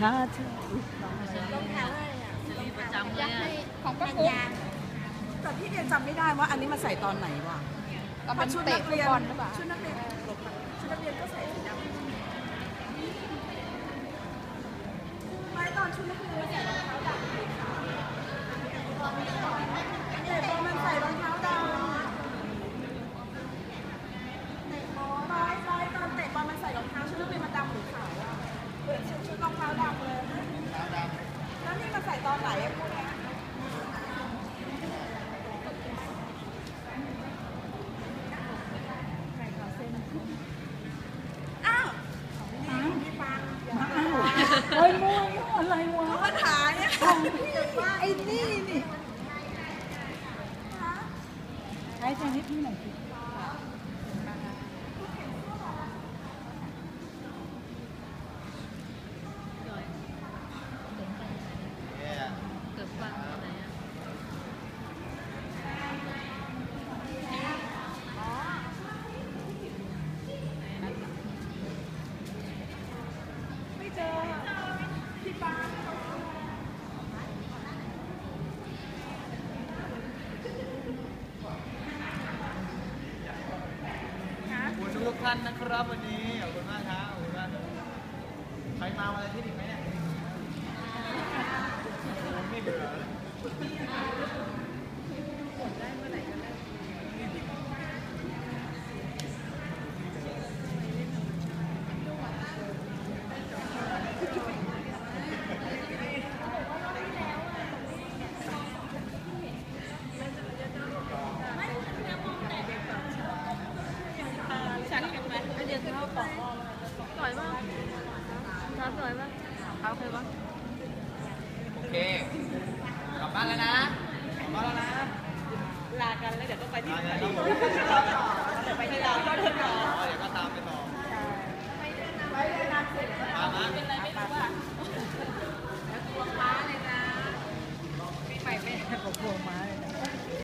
ถ้าเธอรองเท้าอะไรอะประจำเลยอยากให้อะของป้าปุ๊กแต่พี่เรียนจำไม่ได้ว่าอันนี้มาใส่ตอนไหนวะตอนเป็นชุดเตะนักฟุเรีตยนบอลหรือเปล่าชุดนักเรียนชุดนักเรียนก็ใส่สีดำไม่ตอนชุดนักเรียนใส่รองเท้าดำสีขาวเด็กพอมันใส่รองเท้าดำเตะบอลร้อยร้อยตอนเตะบอลมันใส่รองเท้าชุดนักเรียนมันดำหรือขาวอะเหมือนชุดชุดรองเท้าดำเลยแล้วนี่มาใส่ตอนไหนอะพวก เนี้ยอ้าวอ้าวเฮ้ยมึงอะไรวะปัญหายองพี่ไอ้นี่นี่ใช้ใจให้พี่หน่อยสิ เกือบฟังอะไรอะ ไม่เจอพี่ปา ขอบคุณ ท่านนะครับวันนี้ขอบคุณมากครับขอบคุณมากครับใครมาวันอาทิตย์อีกไหมเนี่ยไม่เบื่อสวยมากน้ำสวยมาก เขาเคยปะโอเค กลับบ้านแล้วนะ กลับบ้านแล้วนะ ลากันแล้วเดี๋ยวต้องไปที่มาแล้วเดี๋ยวไปที่เราก็เดินต่อเดี๋ยวก็ตามไปต่อ